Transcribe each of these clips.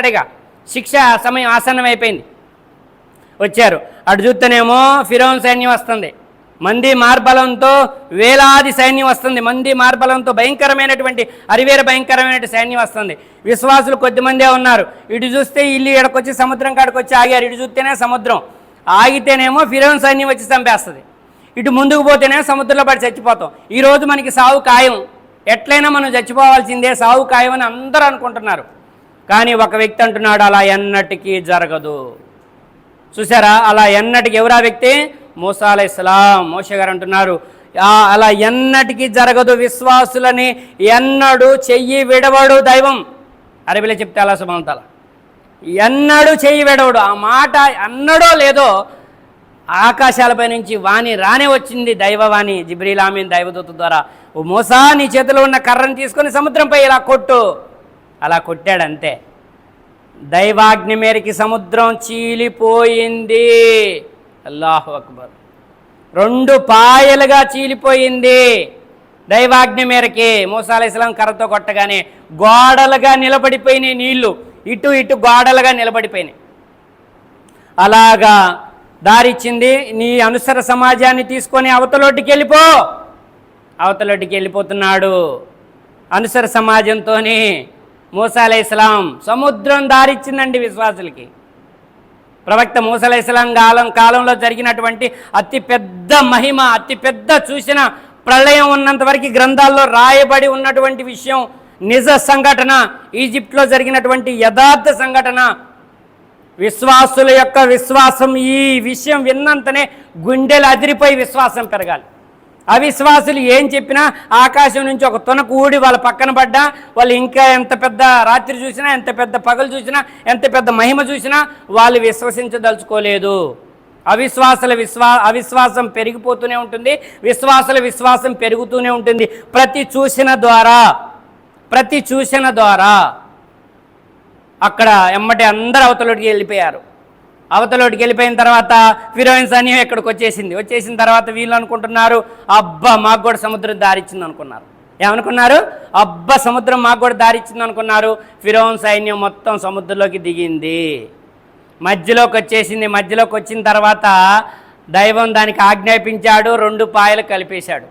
అడిగా శిక్ష సమయం ఆసన్నం అయిపోయింది. వచ్చారు. అటు చూస్తేనేమో ఫిరోన్ సైన్యం వస్తుంది. మంది మార్బలంతో వేలాది సైన్యం వస్తుంది. మంది మార్బలంతో భయంకరమైనటువంటి అరివేర భయంకరమైన సైన్యం వస్తుంది. విశ్వాసులు కొద్దిమందే ఉన్నారు. ఇటు చూస్తే ఇల్లు ఇక్కడికొచ్చి సముద్రం కాడికి వచ్చి ఆగారు. ఇటు చూస్తేనే సముద్రం. ఆగితేనేమో ఫిరోన్ సైన్యం వచ్చి చంపేస్తుంది. ఇటు ముందుకు పోతేనే సముద్రంలో పడి చచ్చిపోతాం. ఈరోజు మనకి సావు ఖాయం. ఎట్లయినా మనం చచ్చిపోవాల్సిందే సావు ఖాయం అని అందరూ అనుకుంటున్నారు. కానీ ఒక వ్యక్తి అంటున్నాడు అలా ఎన్నటికీ జరగదు. చూసారా? అలా ఎన్నటికి ఎవరా వ్యక్తి? మూసా ఇస్లాం మోష గారు అంటున్నారు అలా ఎన్నటికీ జరగదు విశ్వాసులని ఎన్నడు చెయ్యి విడవడు దైవం. అరబిలో చెప్తే అలా సుమంతల ఎన్నడు చెయ్యి విడవడు. ఆ మాట అన్నడో లేదో ఆకాశాలపై నుంచి వాణి రానే వచ్చింది దైవవాణి. జిబ్రీలామీన్ దైవదూత ద్వారా ఓ మోసా నీ చేతిలో ఉన్న కర్రను తీసుకొని సముద్రంపై ఇలా కొట్టు. అలా కొట్టాడంతే. దైవాగ్ని దైవాజ్ఞ మేరకి సముద్రం చీలిపోయింది. అల్లాహు అక్బర్. రెండు పాయలుగా చీలిపోయింది. దైవాజ్ఞ మేరకి మూసాల ఇస్లాం కర్రతో కొట్టగానే గోడలుగా నిలబడిపోయినాయి నీళ్ళు. ఇటు ఇటు గోడలుగా నిలబడిపోయినాయి. అలాగా దారిచ్చింది నీ అనుసర సమాజాన్ని తీసుకొని అవతలోటికి వెళ్ళిపో అవతలోటికి వెళ్ళిపోతున్నాడు అనుసర సమాజంతోని మూసాలే ఇస్లాం సముద్రం దారిచ్చిందండి విశ్వాసులకి. ప్రవక్త మూసల ఇస్లాం కాలం కాలంలో జరిగినటువంటి అతి పెద్ద మహిమ అతి పెద్ద చూసిన ప్రళయం ఉన్నంత వరకు గ్రంథాల్లో రాయబడి ఉన్నటువంటి విషయం నిజ సంఘటన ఈజిప్ట్లో జరిగినటువంటి యథార్థ సంఘటన. విశ్వాసుల యొక్క విశ్వాసం ఈ విషయం విన్నంతనే గుండెలు అదిరిపోయి విశ్వాసం పెరగాలి. అవిశ్వాసులు ఏం చెప్పినా ఆకాశం నుంచి ఒక తునకు ఊడి వాళ్ళ పక్కన పడ్డా వాళ్ళు ఇంకా ఎంత పెద్ద రాత్రి చూసినా ఎంత పెద్ద పగలు చూసినా ఎంత పెద్ద మహిమ చూసినా వాళ్ళు విశ్వసించదలుచుకోలేదు. అవిశ్వాసుల విశ్వా అవిశ్వాసం పెరిగిపోతూనే ఉంటుంది విశ్వాసుల విశ్వాసం పెరుగుతూనే ఉంటుంది. ప్రతి చూసిన ద్వారా ప్రతి చూసిన ద్వారా అక్కడ ఎమ్మటి అందరు అవతలకి వెళ్ళిపోయారు. అవతలోటికి వెళ్ళిపోయిన తర్వాత ఫిరోయిన్ సైన్యం ఇక్కడికి వచ్చేసింది? వచ్చేసిన తర్వాత వీళ్ళు అనుకుంటున్నారు అబ్బా మాకు కూడా సముద్రం దారిచ్చింది అనుకున్నారు. ఏమనుకున్నారు? అబ్బా సముద్రం మాకు కూడా దారిచ్చింది అనుకున్నారు. ఫిరోన్ సైన్యం మొత్తం సముద్రంలోకి దిగింది. మధ్యలోకి వచ్చేసింది. మధ్యలోకి వచ్చిన తర్వాత దైవం దానికి ఆజ్ఞాపించాడు రెండు పాయలు కలిపేశాడు.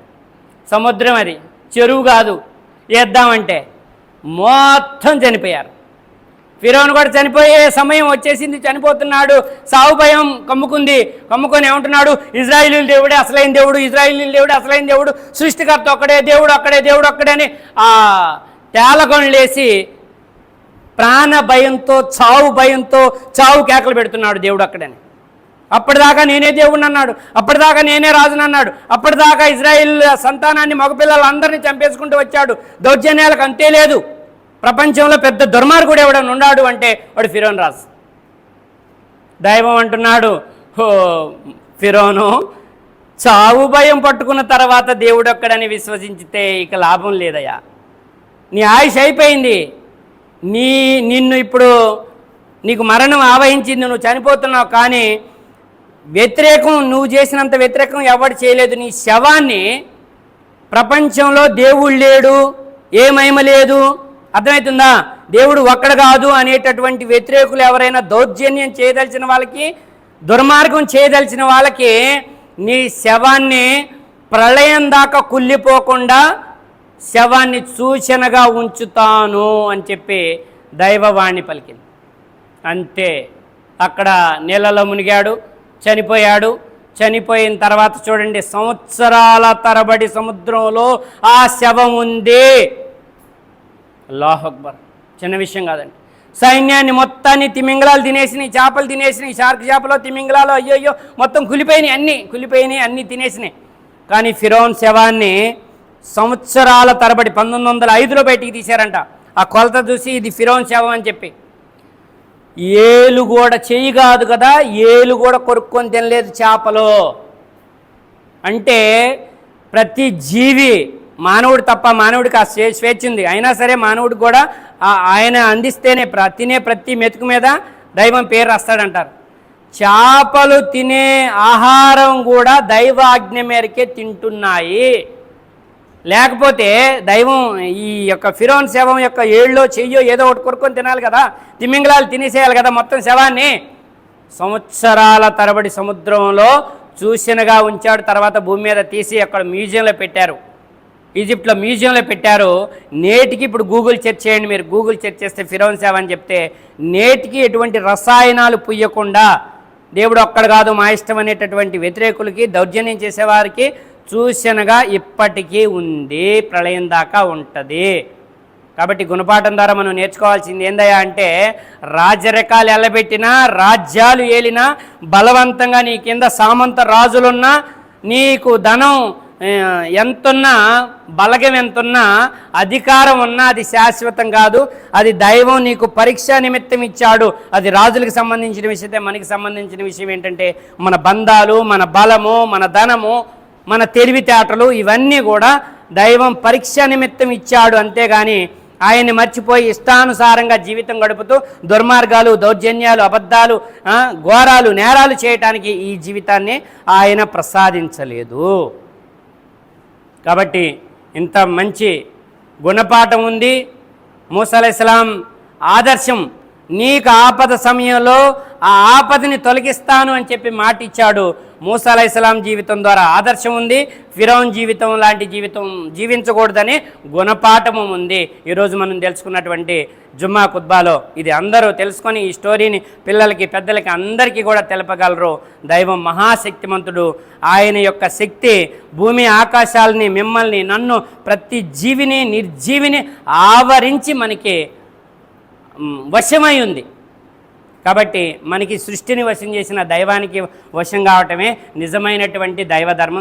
సముద్రం అది చెరువు కాదు వేద్దామంటే మొత్తం చనిపోయారు. ఫిరోన్ కూడా చనిపోయే సమయం వచ్చేసింది చనిపోతున్నాడు. సావు భయం కమ్ముకుంది. కమ్ముకొని ఏమంటున్నాడు? ఇజ్రాయిలీ దేవుడే అసలైన దేవుడు ఇజ్రాయిలీ దేవుడు అసలైన దేవుడు సృష్టికర్త ఒక్కడే దేవుడు అక్కడే దేవుడు అక్కడే అని ఆ తేలగొండలేసి ప్రాణ భయంతో చావు భయంతో చావు కేకలు పెడుతున్నాడు దేవుడు అక్కడని అప్పటిదాకా నేనే దేవుడిని అన్నాడు. అప్పటిదాకా నేనే రాజుని అన్నాడు. అప్పటిదాకా ఇజ్రాయిల్ సంతానాన్ని మగపిల్లలందరినీ చంపేసుకుంటూ వచ్చాడు. దౌర్జన్యాలకు అంతే లేదు. ప్రపంచంలో పెద్ద దుర్మార్గుడు ఎవడన్నా ఉన్నాడు అంటే వాడు ఫిరోన్ రాజు. దైవం అంటున్నాడు హో ఫిరోను చావు భయం పట్టుకున్న తర్వాత దేవుడు ఒక్కడని విశ్వసించితే ఇక లాభం లేదయ్యా. నీ ఆయుష్ అయిపోయింది. నీ నిన్ను ఇప్పుడు నీకు మరణం ఆవహించింది నువ్వు చనిపోతున్నావు కానీ వ్యతిరేకం నువ్వు చేసినంత వ్యతిరేకం ఎవడు చేయలేదు. నీ శవాన్ని ప్రపంచంలో దేవుడు లేడు ఏ మహిమ లేదు అర్థమవుతుందా? దేవుడు ఒక్కడ కాదు అనేటటువంటి వ్యతిరేకులు ఎవరైనా దౌర్జన్యం చేయదలిచిన వాళ్ళకి దుర్మార్గం చేయదలిచిన వాళ్ళకి నీ శవాన్ని ప్రళయం దాకా కుళ్ళిపోకుండా శవాన్ని సూచనగా ఉంచుతాను అని చెప్పి దైవవాణి పలికింది. అంతే. అక్కడ నీళ్ళలో మునిగాడు చనిపోయాడు. చనిపోయిన తర్వాత చూడండి సంవత్సరాల తరబడి సముద్రంలో ఆ శవం ఉంది. అల్లాహ్ అక్బర్. చిన్న విషయం కాదండి. సైన్యాన్ని మొత్తాన్ని తిమింగళాలు తినేసినాయి చేపలు తినేసినాయి షార్క్ చేపలు తిమింగళాలు అయ్యో మొత్తం కులిపోయినాయి అన్నీ కులిపోయినాయి అన్నీ తినేసినాయి. కానీ ఫిరోన్ శవాన్ని సంవత్సరాల తరబడి పంతొమ్మిది వందల ఐదులో బయటికి తీశారంట. ఆ కొలత చూసి ఇది ఫిరోన్ శవం అని చెప్పి. ఏలు కూడా చెయ్యి కాదు కదా ఏలు కూడా కొరుక్కొని తినలేదు చేపలు. అంటే ప్రతి జీవి మానవుడు తప్ప మానవుడికి ఆ స్వే స్వేచ్ఛ ఉంది. అయినా సరే మానవుడికి కూడా ఆయన అందిస్తేనే ప్ర- తినే ప్రతి మెతుకు మీద దైవం పేరు రాస్తాడంటారు. చేపలు తినే ఆహారం కూడా దైవాజ్ఞ మేరకే తింటున్నాయి. లేకపోతే దైవం ఈ యొక్క ఫిరోన్ శవం యొక్క ఏళ్ళో చెయ్యో ఏదో ఒకటి కొరుకొని తినాలి కదా. తిమింగళాలు తినేసేయాలి కదా మొత్తం శవాన్ని. సంవత్సరాల తరబడి సముద్రంలో చూసినగా ఉంచాడు. తర్వాత భూమి మీద తీసి అక్కడ మ్యూజియంలో పెట్టారు. ఈజిప్ట్లో మ్యూజియంలో పెట్టారు. నేటికి ఇప్పుడు గూగుల్ సెర్చ్ చేయండి మీరు. గూగుల్ సెర్చ్ చేస్తే ఫిరోన్ సేవ అని చెప్తే నేటికి ఎటువంటి రసాయనాలు పుయ్యకుండా దేవుడు ఒక్కడ కాదు మా ఇష్టం అనేటటువంటి వ్యతిరేకులకి దౌర్జన్యం చేసేవారికి సూచనగా ఇప్పటికీ ఉంది ప్రళయం దాకా ఉంటుంది. కాబట్టి గుణపాఠం ద్వారా మనం నేర్చుకోవాల్సింది ఏందయ్యా అంటే రాజరకాలు ఎల్లబెట్టినా రాజ్యాలు ఏలినా బలవంతంగా నీ కింద సామంత రాజులున్నా నీకు ధనం ఎంతున్నా బలగం ఎంతున్నా అధికారం ఉన్నా అది శాశ్వతం కాదు. అది దైవం నీకు పరీక్ష నిమిత్తం ఇచ్చాడు. అది రాజులకు సంబంధించిన విషయతే మనకి సంబంధించిన విషయం ఏంటంటే మన బంధాలు మన బలము మన ధనము మన తెలివితేటలు ఇవన్నీ కూడా దైవం పరీక్ష నిమిత్తం ఇచ్చాడు. అంతేగాని ఆయన్ని మర్చిపోయి ఇష్టానుసారంగా జీవితం గడుపుతూ దుర్మార్గాలు దౌర్జన్యాలు అబద్ధాలు ఘోరాలు నేరాలు చేయటానికి ఈ జీవితాన్ని ఆయన ప్రసాదించలేదు. కాబట్టి ఇంత మంచి గుణపాఠం ఉంది. మూసలైస్లాం ఆదర్శం నీకు ఆపద సమయంలో ఆ ఆపదని తొలగిస్తాను అని చెప్పి మాట ఇచ్చాడు మూసా జీవితం ద్వారా ఆదర్శం ఉంది. ఫిరౌన్ జీవితం లాంటి జీవితం జీవించకూడదని గుణపాఠము ఉంది. ఈరోజు మనం తెలుసుకున్నటువంటి జుమ్మా కుత్బాలో ఇది అందరూ తెలుసుకొని ఈ స్టోరీని పిల్లలకి పెద్దలకి అందరికీ కూడా తెలపగలరు. దైవం మహాశక్తిమంతుడు. ఆయన యొక్క శక్తి భూమి ఆకాశాలని మిమ్మల్ని నన్ను ప్రతి జీవిని నిర్జీవిని ఆవరించి మనకి వశమై ఉంది. కాబట్టి మనకి సృష్టిని వశం చేసిన దైవానికి వశం కావటమే నిజమైనటువంటి దైవ ధర్మం.